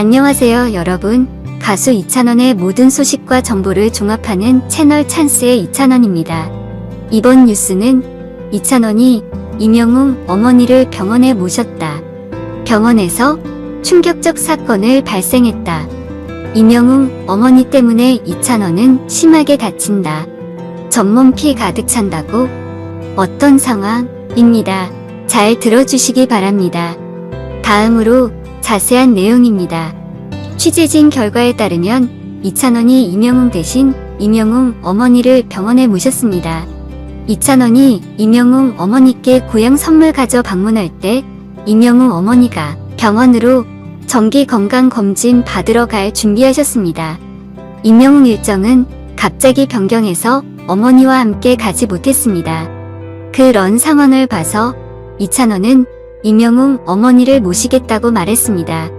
안녕하세요, 여러분. 가수 이찬원의 모든 소식과 정보를 종합하는 채널 찬스의 이찬원입니다. 이번 뉴스는 이찬원이 이명웅 어머니를 병원에 모셨다. 병원에서 충격적 사건을 발생했다. 이명웅 어머니 때문에 이찬원은 심하게 다친다. 전몸 피 가득 찬다고? 어떤 상황 입니다. 잘 들어주시기 바랍니다. 다음으로 자세한 내용입니다. 취재진 결과에 따르면 이찬원이 이명웅 대신 이명웅 어머니를 병원에 모셨습니다. 이찬원이 이명웅 어머니께 고향 선물 가져 방문할 때 이명웅 어머니가 병원으로 정기 건강 검진 받으러 갈 준비하셨습니다. 이명웅 일정은 갑자기 변경해서 어머니와 함께 가지 못했습니다. 그런 상황을 봐서 이찬원은 이명웅 어머니를 모시겠다고 말했습니다.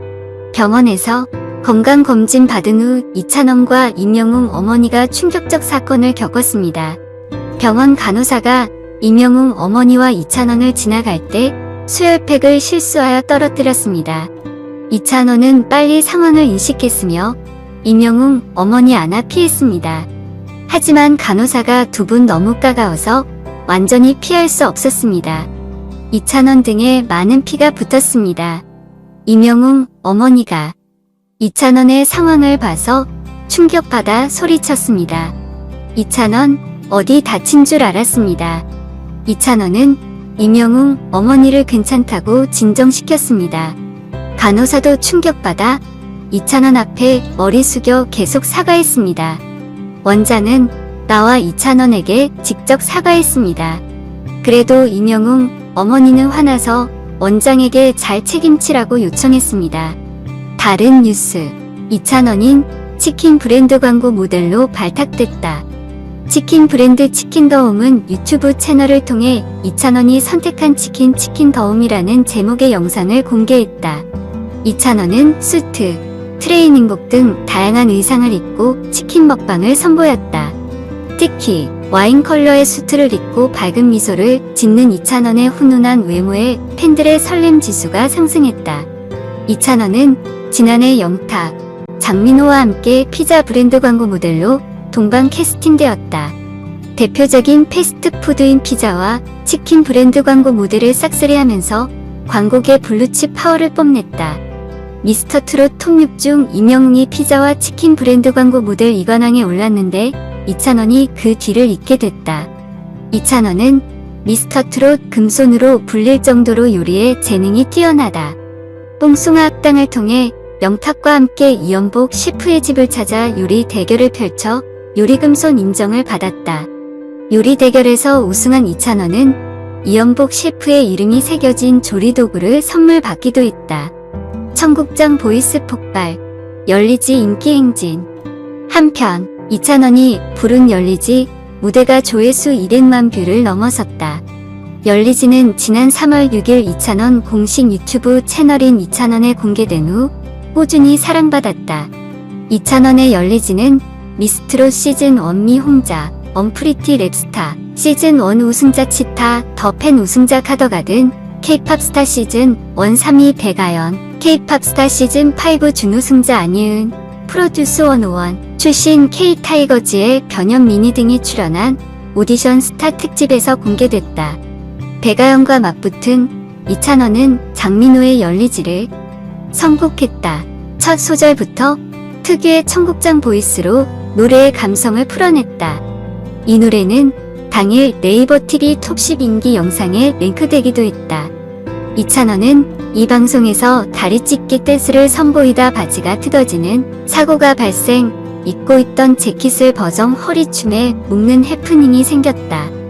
병원에서 건강검진 받은 후 이찬원과 이명웅 어머니가 충격적 사건을 겪었습니다. 병원 간호사가 이명웅 어머니와 이찬원을 지나갈 때 수혈팩을 실수하여 떨어뜨렸습니다. 이찬원은 빨리 상황을 인식했으며 이명웅 어머니 안아 피했습니다. 하지만 간호사가 두 분 너무 가까워서 완전히 피할 수 없었습니다. 이찬원 등에 많은 피가 붙었습니다. 이명웅 어머니가 이찬원의 상황을 봐서 충격받아 소리쳤습니다. 이찬원 어디 다친 줄 알았습니다. 이찬원은 이명웅 어머니를 괜찮다고 진정시켰습니다. 간호사도 충격받아 이찬원 앞에 머리 숙여 계속 사과했습니다. 원장은 나와 이찬원에게 직접 사과했습니다. 그래도 이명웅 어머니는 화나서 원장에게 잘 책임지라고 요청했습니다. 다른 뉴스. 이찬원인 치킨 브랜드 광고 모델로 발탁됐다. 치킨 브랜드 치킨더움은 유튜브 채널을 통해 이찬원이 선택한 치킨 치킨더움이라는 제목의 영상을 공개했다. 이찬원은 수트, 트레이닝복 등 다양한 의상을 입고 치킨 먹방을 선보였다. 특히 와인 컬러의 수트를 입고 밝은 미소를 짓는 이찬원의 훈훈한 외모에 팬들의 설렘 지수가 상승했다. 이찬원은 지난해 영탁, 장민호와 함께 피자 브랜드 광고 모델로 동방 캐스팅되었다. 대표적인 패스트푸드인 피자와 치킨 브랜드 광고 모델을 싹쓸이하면서 광고계 블루칩 파워를 뽐냈다. 미스터 트롯 톱6 중 이명웅이 피자와 치킨 브랜드 광고 모델 이관왕에 올랐는데 이찬원이 그 뒤를 잇게 됐다. 이찬원은 미스터 트롯 금손으로 불릴 정도로 요리에 재능이 뛰어나다. 뽕숭아 학당을 통해 명탁과 함께 이연복 셰프의 집을 찾아 요리 대결을 펼쳐 요리 금손 인정을 받았다. 요리 대결에서 우승한 이찬원은 이연복 셰프의 이름이 새겨진 조리 도구를 선물 받기도 했다. 청국장 보이스 폭발, 열리지 인기 행진. 한편 이찬원이 부른 열리지 무대가 조회수 200만 뷰를 넘어섰다. 열리지는 지난 3월 6일 이찬원 공식 유튜브 채널인 이찬원에 공개된 후 꾸준히 사랑받았다. 이찬원의 열리지는 미스트롯 시즌 1 미홍자, 언프리티 랩스타, 시즌 1 우승자 치타, 더 팬 우승자 카더가 든 케이팝 스타 시즌 1 3위 배가연, 케이팝 스타 시즌 5 준우승자 안예은, 프로듀스 101 출신 K-타이거즈의 변현 미니 등이 출연한 오디션 스타 특집에서 공개됐다. 배가연과 맞붙은 이찬원은 장민호의 열리지를 선곡했다. 첫 소절부터 특유의 청국장 보이스로 노래의 감성을 풀어냈다. 이 노래는 당일 네이버 TV 톱10 인기 영상에 랭크되기도 했다. 이찬원은 이 방송에서 다리 찢기 댄스를 선보이다 바지가 뜯어지는 사고가 발생, 입고 있던 재킷을 버정 허리춤에 묶는 해프닝이 생겼다.